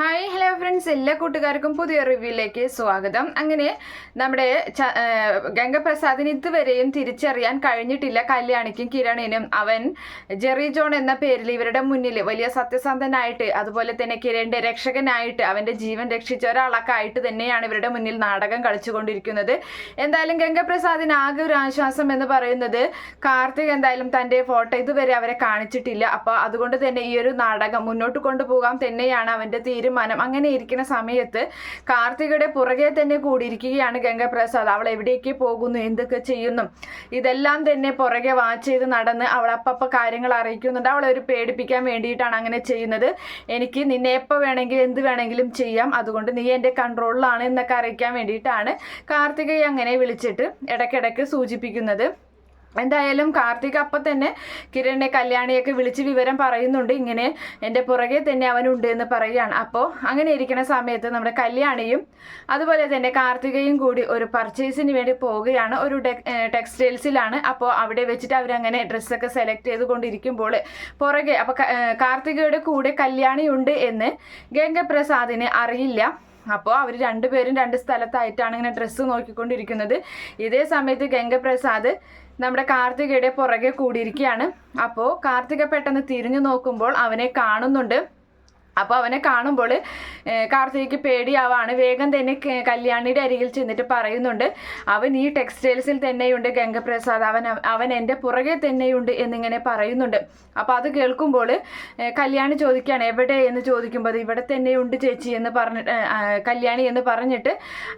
Hi hello friends എല്ലാ കൂട്ടുകാർക്കും പുതിയ റിവ്യൂയിലേക്ക് സ്വാഗതം. അങ്ങനെ നമ്മുടെ ഗംഗപ്രസാദിന് ഇതുവരെയും തിരിച്ചറിയാൻ കഴിഞ്ഞിട്ടില്ല കല്യാണിക്കും കിരണിനും. അവൻ ജെറി ജോൺ എന്ന പേരിൽ ഇവരുടെ മുന്നിൽ വലിയ സത്യസന്ധനായിട്ട് അതുപോലെ തന്നെ കിരണിന്റെ രക്ഷകനായിട്ട് അവന്റെ ജീവൻ രക്ഷിച്ച ഒരാളൊക്കെ ആയിട്ട് തന്നെയാണ് ഇവരുടെ മുന്നിൽ നാടകം കളിച്ചുകൊണ്ടിരിക്കുന്നത്. എന്തായാലും ഗംഗപ്രസാദിന് ആകെ ഒരു ആശ്വാസം എന്ന് പറയുന്നത് കാർത്തിക് എന്തായാലും തന്റെ ഫോട്ടോ ഇതുവരെ അവരെ കാണിച്ചിട്ടില്ല. അപ്പോൾ അതുകൊണ്ട് തന്നെ ഈ ഒരു നാടകം മുന്നോട്ട് കൊണ്ടുപോകാൻ തന്നെയാണ് അവന്റെ തീരുമാനം അങ്ങനെ ഇരിക്കുന്ന സമയത്ത് കാർത്തികയുടെ പുറകെ തന്നെ കൂടിയിരിക്കുകയാണ് ഗംഗപ്രസാദ്. അവൾ എവിടേക്ക് പോകുന്നു? എന്തൊക്കെ ചെയ്യുന്നു? ഇതെല്ലാം തന്നെ പുറകെ വാച്ച് ചെയ്ത് നടന്ന് അവൾ അപ്പപ്പ കാര്യങ്ങൾ അറിയിക്കുന്നുണ്ട്. അവളെ ഒരു പേടിപ്പിക്കാൻ വേണ്ടിയിട്ടാണ് അങ്ങനെ ചെയ്യുന്നത്. എനിക്ക് നിന്നെ എപ്പോൾ വേണമെങ്കിലും എന്ത് വേണമെങ്കിലും ചെയ്യാം. അതുകൊണ്ട് നീ എന്റെ കൺട്രോളിലാണ് എന്നൊക്കെ അറിയിക്കാൻ വേണ്ടിയിട്ടാണ് കാർത്തികയെ അങ്ങനെ വിളിച്ചിട്ട് ഇടയ്ക്കിടയ്ക്ക് സൂചിപ്പിക്കുന്നത്. എന്തായാലും കാർത്തിക് അപ്പം തന്നെ കിരണിനെ കല്യാണിയൊക്കെ വിളിച്ച് വിവരം പറയുന്നുണ്ട്. ഇങ്ങനെ എന്റെ പുറകെ തന്നെ അവനുണ്ട് എന്ന് പറയുകയാണ്. അപ്പോൾ അങ്ങനെ ഇരിക്കുന്ന സമയത്ത് നമ്മുടെ കല്യാണിയും അതുപോലെ തന്നെ കാർത്തികയും കൂടി ഒരു പർച്ചേസിന് വേണ്ടി പോവുകയാണ്. ഒരു ടെക്സ്റ്റൈൽസിലാണ് അപ്പോൾ അവിടെ വെച്ചിട്ട് അവരങ്ങനെ ഡ്രസ്സൊക്കെ സെലക്ട് ചെയ്തുകൊണ്ടിരിക്കുമ്പോൾ പുറകെ അപ്പോൾ കാർത്തികയുടെ കൂടെ കല്യാണിയുണ്ട് എന്ന് ഗംഗപ്രസാദിനെ അറിയില്ല. അപ്പോൾ അവർ രണ്ടുപേരും രണ്ട് സ്ഥലത്തായിട്ടാണ് ഇങ്ങനെ ഡ്രസ്സ് നോക്കിക്കൊണ്ടിരിക്കുന്നത്. ഇതേ സമയത്ത് ഗംഗപ്രസാദ് നമ്മുടെ കാർത്തികയുടെ പുറകെ കൂടിയിരിക്കുകയാണ്. അപ്പോൾ കാർത്തിക പെട്ടെന്ന് തിരിഞ്ഞു നോക്കുമ്പോൾ അവനെ കാണുന്നുണ്ട്. അപ്പോൾ അവനെ കാണുമ്പോൾ കാർത്തികയ്ക്ക് പേടിയാവാണ്. വേഗം തന്നെ കല്യാണിയുടെ അരികിൽ ചെന്നിട്ട് പറയുന്നുണ്ട് അവൻ ഈ ടെക്സ്റ്റൈൽസിൽ തന്നെയുണ്ട് ഗംഗപ്രസാദ്. അവൻ അവൻ എന്റെ പുറകെ തന്നെയുണ്ട് എന്നിങ്ങനെ പറയുന്നുണ്ട്. അപ്പോൾ അത് കേൾക്കുമ്പോൾ കല്യാണി ചോദിക്കുകയാണ് എവിടെ? എന്ന് ചോദിക്കുമ്പോൾ "അത് ഇവിടെ തന്നെയുണ്ട് ചേച്ചി എന്ന് പറഞ്ഞ കല്യാണി എന്ന് പറഞ്ഞിട്ട്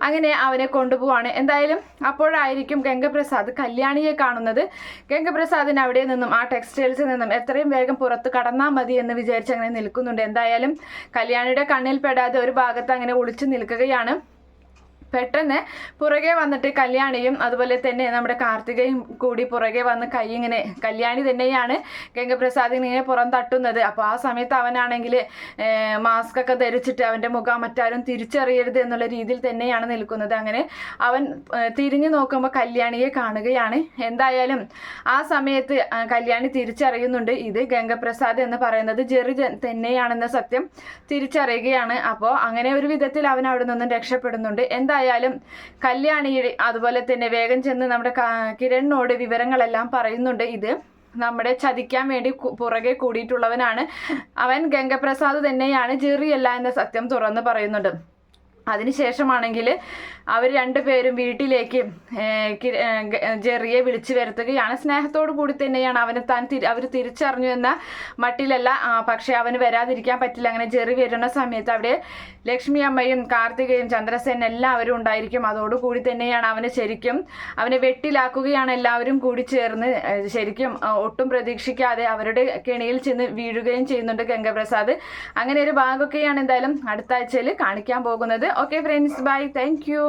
അങ്ങനെ അവനെ കൊണ്ടുപോവാണ്. എന്തായാലും അപ്പോഴായിരിക്കും ഗംഗപ്രസാദ് കല്യാണിയെ കാണുന്നത്. ഗംഗപ്രസാദിന് അവിടെ നിന്നും ആ ടെക്സ്റ്റൈൽസിൽ നിന്നും എത്രയും വേഗം പുറത്ത് കടന്നാൽ മതി എന്ന് വിചാരിച്ച് അങ്ങനെ നിൽക്കുന്നുണ്ട്. എന്തായാലും കല്യാണിയുടെ കണ്ണിൽ പെടാതെ ഒരു ഭാഗത്ത് അങ്ങനെ ഒളിച്ചു നിൽക്കുകയാണ്. പെട്ടെന്ന് പുറകെ വന്നിട്ട് കല്യാണിയും അതുപോലെ തന്നെ നമ്മുടെ കാർത്തികയും കൂടി പുറകെ വന്ന് കൈ ഇങ്ങനെ കല്യാണി തന്നെയാണ് ഗംഗപ്രസാദിനെ ഇങ്ങനെ പുറം തട്ടുന്നത്. അപ്പോൾ ആ സമയത്ത് അവനാണെങ്കിൽ മാസ്ക് ഒക്കെ ധരിച്ചിട്ട് അവന്റെ മുഖം മറ്റാരും തിരിച്ചറിയരുത് എന്നുള്ള രീതിയിൽ തന്നെയാണ് നിൽക്കുന്നത്. അങ്ങനെ അവൻ തിരിഞ്ഞു നോക്കുമ്പോൾ കല്യാണിയെ കാണുകയാണ്. എന്തായാലും ആ സമയത്ത് കല്യാണി തിരിച്ചറിയുന്നുണ്ട്. ഇത് ഗംഗപ്രസാദ് എന്ന് പറയുന്നത് ജെറി തന്നെയാണെന്ന സത്യം തിരിച്ചറിയുകയാണ്. അപ്പോൾ അങ്ങനെ ഒരു വിധത്തിൽ അവൻ അവിടെ നിന്നും രക്ഷപ്പെടുന്നുണ്ട്. എന്തായാലും കല്യാണി അതുപോലെ തന്നെ വേഗം ചെന്ന് നമ്മുടെ കിരണിനോട് വിവരങ്ങളെല്ലാം പറയുന്നുണ്ട് ഇത്. നമ്മുടെ ചതിക്കാൻ വേണ്ടി പുറകെ കൂടിയിട്ടുള്ളവനാണ്. അവൻ ഗംഗപ്രസാദ് തന്നെയാണ് ജെറിയല്ല എന്ന സത്യം തുറന്ന് പറയുന്നുണ്ട്. അതിനുശേഷമാണെങ്കിൽ അവർ രണ്ടുപേരും വീട്ടിലേക്ക് ജെറിയെ വിളിച്ചു വരുത്തുകയാണ്. സ്നേഹത്തോടു കൂടി തന്നെയാണ് അവനെ താൻ അവർ തിരിച്ചറിഞ്ഞു എന്ന മട്ടിലല്ല പക്ഷേ അവന് വരാതിരിക്കാൻ പറ്റില്ല. അങ്ങനെ ജെറി വരുന്ന സമയത്ത് അവിടെ ലക്ഷ്മി അമ്മയും കാർത്തികയും ചന്ദ്രസേനും എല്ലാവരും ഉണ്ടായിരിക്കും. അതോടുകൂടി തന്നെയാണ് അവനെ ശരിക്കും അവനെ വെട്ടിലാക്കുകയാണ് എല്ലാവരും കൂടി ചേർന്ന് ശരിക്കും ഒട്ടും പ്രതീക്ഷിക്കാതെ അവരുടെ കെണിയിൽ ചെന്ന് വീഴുകയും ചെയ്യുന്നുണ്ട് ഗംഗപ്രസാദ്. അങ്ങനെ ഒരു ഭാഗമൊക്കെയാണ് എന്തായാലും അടുത്ത ആഴ്ചയിൽ കാണിക്കാൻ പോകുന്നത്. Okay friends bye thank you